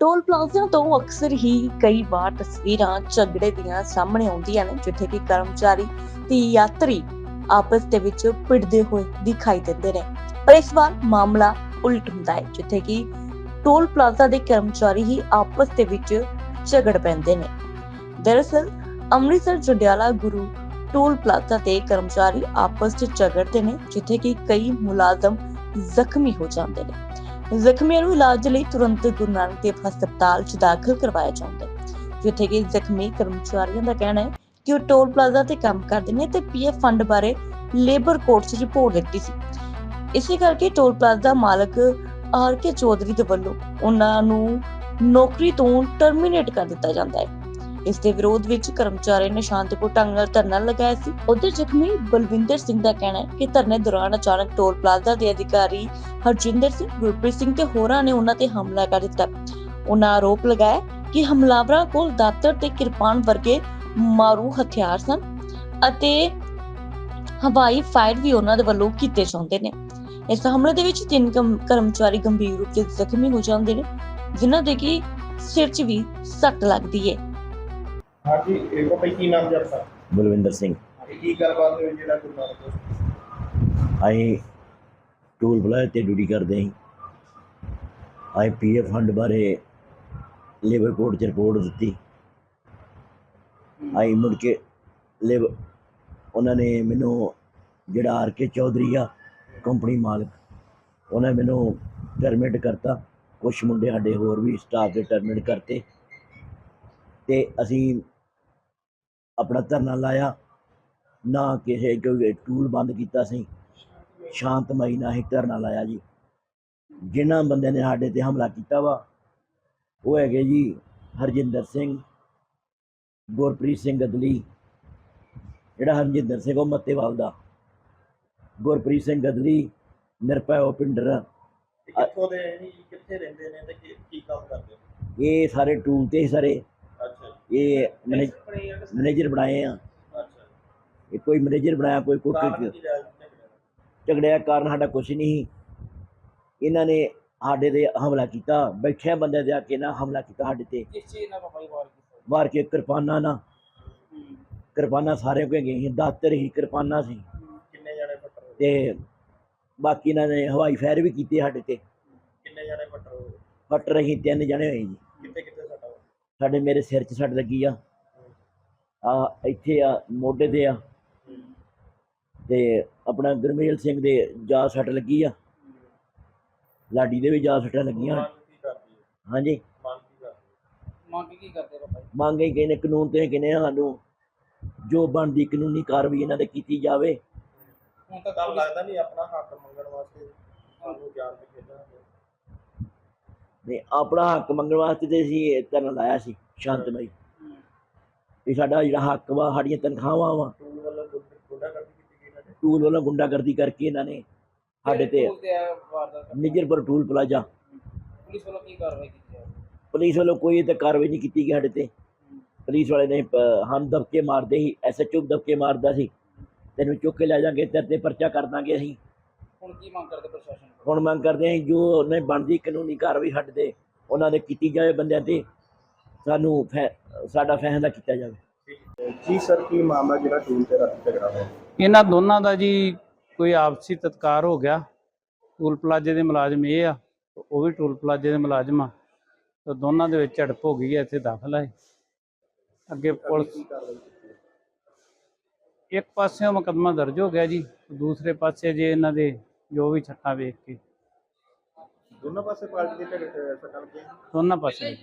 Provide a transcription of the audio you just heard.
Plaza ਤੋਂ ਅਕਸਰ ਹੀ ਕਈ ਵਾਰ ਤਸਵੀਰਾਂ ਝਗੜੇ ਦੀਆਂ ਸਾਹਮਣੇ ਆਉਂਦੀਆਂ ਨੇ, ਜਿੱਥੇ ਕਿ ਕਰਮਚਾਰੀ ਤੇ ਯਾਤਰੀ ਆਪਸ ਦੇ ਵਿੱਚ ਭਿੜਦੇ ਹੋਏ ਦਿਖਾਈ ਦਿੰਦੇ ਨੇ। ਪਰ ਇਸ ਵਾਰ ਮਾਮਲਾ ਉਲਟ ਹੁੰਦਾ ਹੈ, ਜਿੱਥੇ ਕਿ ਟੋਲ ਪਲਾਜ਼ਾ ਦੇ ਕਰਮਚਾਰੀ ਹੀ ਆਪਸ ਦੇ ਵਿੱਚ ਝਗੜ ਪੈਂਦੇ ਨੇ। ਦਰਅਸਲ, ਅੰਮ੍ਰਿਤਸਰ, ਜੰਡਿਆਲਾ ਗੁਰੂ ਟੋਲ ਪਲਾਜ਼ਾ ਤੇ ਕਰਮਚਾਰੀ ਆਪਸ ਵਿੱਚ ਝਗੜਦੇ ਨੇ, ਜਿੱਥੇ ਕਿ ਕਈ ਮੁਲਾਜ਼ਮ ਜ਼ਖਮੀ ਹੋ ਜਾਂਦੇ ਨੇ। ਜ਼ਖਮੀਆਂ ਨੂੰ ਇਲਾਜ ਲਈ ਤੁਰੰਤ ਗੁਰੂ ਨਾਨਕ ਦੇਵ ਹਸਪਤਾਲ 'ਚ ਦਾਖਲ ਕਰਵਾਇਆ ਜਾਂਦਾ ਹੈ। ਜਿੱਥੇ ਕਿ ਜ਼ਖਮੀ ਕਰਮਚਾਰੀਆਂ ਦਾ ਕਹਿਣਾ ਹੈ ਕਿ ਉਹ ਟੋਲ ਪਲਾਜ਼ਾ ਤੇ ਕੰਮ ਕਰਦੇ ਨੇ ਤੇ ਪੀਐਫ ਫੰਡ ਬਾਰੇ ਲੇਬਰ ਕੋਰਟ 'ਚ ਰਿਪੋਰਟ ਦਿੱਤੀ ਸੀ। ਇਸੇ ਕਰਕੇ ਟੋਲ ਪਲਾਜ਼ਾ ਮਾਲਕ ਆਰ ਕੇ ਚੌਧਰੀ ਦੇ ਵੱਲੋਂ ਉਹਨਾਂ ਨੂੰ ਨੌਕਰੀ ਤੋਂ ਟਰਮੀਨੇਟ ਕਰ ਦਿੱਤਾ ਜਾਂਦਾ ਹੈ। ਇਸ ਦੇ ਵਿਰੋਧ ਵਿੱਚ ਕਰਮਚਾਰੀ ਨੇ ਸ਼ਾਂਤਪੂਰ ਢੰਗ ਨਾਲ ਧਰਨਾ ਲਗਾਇਆ ਸੀ। ਉਧਰ ਜ਼ਖਮੀ ਬਲਵਿੰਦਰ ਸਿੰਘ ਦਾ ਕਹਿਣਾ ਹੈ ਕਿ ਧਰਨੇ ਦੌਰਾਨ ਅਚਾਨਕ ਟੋਲ ਪਲਾਜ਼ਾ ਦੇ ਅਧਿਕਾਰੀ ਹਰਜਿੰਦਰ ਸਿੰਘ, ਗੁਰਪ੍ਰੀਤ ਸਿੰਘ ਤੇ ਹੋਰਾਂ ਨੇ ਉਹਨਾਂ ਤੇ ਹਮਲਾ ਕਰ ਦਿੱਤਾ। ਉਹਨਾਂ ਆਰੋਪ ਲਗਾਇਆ ਕਿ ਹਮਲਾਵਰਾਂ ਕੋਲ ਦਾਤਰ ਤੇ ਕਿਰਪਾਨ ਵਰਗੇ ਮਾਰੂ ਹਥਿਆਰ ਸਨ ਅਤੇ ਹਵਾਈ ਫਾਇਰ ਵੀ ਉਹਨਾਂ ਦੇ ਵੱਲੋਂ ਕੀਤੇ ਜਾਂਦੇ ਨੇ। ਇਸ ਹਮਲੇ ਦੇ ਵਿੱਚ ਤਿੰਨ ਕਰਮਚਾਰੀ ਗੰਭੀਰ ਰੂਪ ਵਿੱਚ ਜ਼ਖਮੀ ਹੋ ਜਾਂਦੇ ਨੇ, ਜਿਨ੍ਹਾਂ ਦੇ ਕਿ ਸਿਰ 'ਚ ਵੀ ਸੱਟ ਲੱਗਦੀ ਹੈ ਹਾਂਜੀ ਇਹ ਕੀ ਨਾਮ ਬਲਵਿੰਦਰ ਸਿੰਘ। ਕੀ ਗੱਲਬਾਤ ਹੋਈ ਜਿਹੜਾ ਗੁਰੂ ਨਾਨਕ ਦੇਵ ਅਸੀਂ ਟੂਲ ਪਲਾਜ਼ਾ ਤੇ ਡਿਊਟੀ ਕਰਦੇ ਹਾਂ ਅਸੀਂ ਪੀਐਫ ਫੰਡ ਬਾਰੇ ਲੇਬਰ ਕੋਰਟ 'ਚ ਰਿਪੋਰਟ ਦਿੱਤੀ। ਅਸੀਂ ਮੁੜ ਕੇ ਲੇਬ ਉਹਨਾਂ ਨੇ ਮੈਨੂੰ ਜਿਹੜਾ ਆਰ ਕੇ ਚੌਧਰੀ ਆ ਕੰਪਨੀ ਮਾਲਕ ਉਹਨੇ ਮੈਨੂੰ ਟਰਮੀਨੇਟ ਕਰਤਾ। ਕੁਝ ਮੁੰਡੇ ਸਾਡੇ ਹੋਰ ਵੀ ਸਟਾਫ ਦੇ ਟਰਮੀਨੇਟ ਕਰਤੇ। ਤੇ ਅਸੀਂ ਆਪਣਾ ਧਰਨਾ ਲਾਇਆ। ਨਾ ਕਿਸੇ ਕੋਈ ਟੂਲ ਬੰਦ ਕੀਤਾ ਸੀ। ਸ਼ਾਂਤਮਈ ਨਾਲ ਹੀ ਧਰਨਾ ਲਾਇਆ ਜੀ। ਜਿਨ੍ਹਾਂ ਬੰਦਿਆਂ ਨੇ ਸਾਡੇ ਤੇ ਹਮਲਾ ਕੀਤਾ ਵਾ ਉਹ ਹੈਗੇ ਜੀ ਹਰਜਿੰਦਰ ਸਿੰਘ ਗੁਰਪ੍ਰੀਤ ਸਿੰਘ ਗਦਲੀ ਜਿਹੜਾ ਹਰਜਿੰਦਰ ਸਿੰਘ ਉਹ ਮੱਤੇਵਾਲ ਦਾ। ਗੁਰਪ੍ਰੀਤ ਸਿੰਘ ਗਦਲੀ ਨਿਰਭੈ ਉਹ ਪਿੰਡਰ ਤੇ ਕਿੱਥੋਂ ਦੇ ਕਿੱਥੇ ਰਹਿੰਦੇ ਨੇ ਤੇ ਕੀ- ਕੰਮ ਕਰਦੇ? ਇਹ ਸਾਰੇ ਟੂਲ ਤੇ ਸਾਰੇ। ਇਹ ਮੈਨੇਜਰ ਬਣਾਏ ਆ। ਇਹ ਕੋਈ ਮੈਨੇਜਰ ਬਣਾਇਆ ਕੋਈ ਕੋਈ ਕਾਰਨ ਕੀ ਰਿਹਾ? ਜੀ ਝਗੜੇ ਦਾ? ਝਗੜਿਆ ਕਾਰਨ ਸਾਡਾ ਕੁਝ ਨਹੀਂ। ਇਹਨਾਂ ਨੇ ਸਾਡੇ ਤੇ ਹਮਲਾ ਕੀਤਾ। ਬੈਠਿਆਂ ਬੰਦਿਆਂ ਦੇ ਆ ਕੇ ਨਾ ਹਮਲਾ ਕੀਤਾ ਸਾਡੇ ਤੇ। ਕਿਸ ਚੀਜ਼ ਨਾਲ ਬਾਬਾ ਜੀ ਵਾਰ ਕੀਤਾ? ਕੇ ਕਿਰਪਾਨਾਂ ਨਾ ਕਿਰਪਾਨਾਂ ਸਾਰੇ ਕੋਲ ਗਈ ਸੀ। ਦਾਤਰ ਹੀ ਕਿਰਪਾਨਾਂ ਸੀ। ਕਿੰਨੇ ਜਣੇ ਫੱਟਰ ਹੋਏ? ਤੇ ਬਾਕੀ ਇਹਨਾਂ ਨੇ ਹਵਾਈ ਫਾਇਰ ਵੀ ਕੀਤੇ ਸਾਡੇ ਤੇ। ਕਿੰਨੇ ਜਣੇ ਫੱਟਰ ਹੋਏ? ਫਟ ਰਹੀ ਤਿੰਨ ਜਣੇ ਹੋਏ ਜੀ। ਕਿੱਥੇ ਕਿੱਥੇ? ਸਾਡੇ ਮੇਰੇ ਸਿਰ 'ਚ ਸੱਟ ਲੱਗੀ ਆ। ਆ ਇੱਥੇ ਆ ਮੋਢੇ ਤੇ ਆ। ਤੇ ਆਪਣਾ ਗੁਰਮੇਲ ਸਿੰਘ ਦੇ ਜਾ ਸੱਟ ਲੱਗੀ ਆ। ਲਾਡੀ ਦੇ ਵੀ ਜਾ ਸੱਟਾਂ ਲੱਗੀਆਂ। ਹਾਂਜੀ। ਮੰਗ ਕੀ ਕਰਦੀ ਬਾਬਾ ਜੀ? ਮੰਗ ਹੀ ਕਹਿੰਦੇ ਕਾਨੂੰਨ ਤੇ ਕਹਿੰਦੇ ਸਾਨੂੰ ਜੋ ਬਣਦੀ ਕਾਨੂੰਨੀ ਕਾਰਵਾਈ ਇਹਨਾਂ ਤੇ ਕੀਤੀ ਜਾਵੇ। ਹੁਣ ਤੁਹਾਨੂੰ ਲੱਗਦਾ ਨਹੀਂ ਆਪਣਾ ਹੱਕ ਮੰਗਣ ਵਾਸਤੇ। ਤੁਹਾਨੂੰ ਜਾਣ ਕੇ ਖੇਡਾਂਗੇ। ਤੇ ਆਪਣਾ ਹੱਕ ਮੰਗਣ ਵਾਸਤੇ ਤੇ ਅਸੀਂ ਇਹ ਧਰਨਾ ਲਾਇਆ ਸੀ ਸ਼ਾਂਤਮਈ ਵੀ ਸਾਡਾ ਜਿਹੜਾ ਹੱਕ ਵਾ ਸਾਡੀਆਂ ਤਨਖਾਹਾਂ ਵਾ। ਟੂਲ ਵੱਲੋਂ ਗੁੰਡਾਗਰਦੀ ਕਰਕੇ ਇਹਨਾਂ ਨੇ ਸਾਡੇ ਤੇ? Nijarpur toll plaza. ਪੁਲਿਸ ਵੱਲੋਂ ਕੀ ਕਾਰਵਾਈ ਕੀਤੀ ਹੈ ਪੁਲਿਸ ਵੱਲੋਂ ਕੋਈ ਤੇ ਕਾਰਵਾਈ ਨਹੀਂ ਕੀਤੀ ਗਈ ਸਾਡੇ ਤੇ। ਪੁਲਿਸ ਵਾਲੇ ਨੇ ਹਮ ਦਬਕੇ ਮਾਰਦੇ ਸੀ ਐਸਐਚਓ ਦਬਕੇ ਮਾਰਦਾ ਸੀ। ਤੈਨੂੰ ਚੁੱਕ ਕੇ ਲੈ ਜਾਾਂਗੇ ਤੇਰੇ ਤੇ ਪਰਚਾ ਕਰ ਦਾਂਗੇ ਅਸੀਂ। ਹੁਣ ਕੀ ਮੰਗ ਕਰਦੇ ਪ੍ਰਸ਼ਾਸਨ ਕੋਲ ਹੁਣ ਮੰਗ ਕਰਦੇ ਹਾਂ ਜੋ ਉਹਨੇ ਬਣਦੀ ਕਾਨੂੰਨੀ ਕਾਰਵਾਈ ਸਾਡੇ ਤੇ ਉਹਨਾਂ ਦੇ ਕੀਤੀ ਜਾਵੇ ਬੰਦਿਆਂ ਤੇ ਸਾਨੂੰ ਫੈ- ਸਾਡਾ ਫੈਸਲਾ ਕੀਤਾ ਜਾਵੇ। ਜੀ ਸਰ ਕੀ ਮਾਮਲਾ ਜਿਹੜਾ ਟੂਲ ਤੇ ਰਾਤੀ ਝਗੜਾ ਹੋਇਆ? ਇਹਨਾਂ ਦੋਨਾਂ ਦਾ ਜੀ ਕੋਈ ਆਪਸੀ ਤਤਕਾਰ ਹੋ ਗਿਆ। ਟੂਲ ਪਲਾਜ਼ੇ ਦੇ ਮੁਲਾਜ਼ਮ ਇਹ ਆ ਉਹ ਵੀ ਟੂਲ ਪਲਾਜ਼ੇ ਦੇ ਮੁਲਾਜ਼ਮ ਆ। ਤੇ ਦੋਨਾਂ ਦੇ ਵਿੱਚ ਝੜਪ ਹੋ ਗਈ ਹੈ ਇੱਥੇ ਦਾਖਲ ਹੈ। ਅੱਗੇ ਪੁਲਿਸ ਇੱਕ ਪਾਸਿਓਂ ਮੁਕੱਦਮਾ ਦਰਜ ਹੋ ਗਿਆ ਜੀ ਦੂਸਰੇ ਪਾਸੇ ਜੇ ਇਹਨਾਂ ਦੇ ਜੋ ਵੀ ਛੱਟਾਂ ਵੇਖ ਕੇ। ਦੋਨੋਂ ਪਾਸੇ ਪਾਰਟੀ ਦੇ ਝਗੜੇ ਸੱਟਾਂ ਲੱਗੀਆਂ ਦੋਨਾਂ ਪਾਸੇ।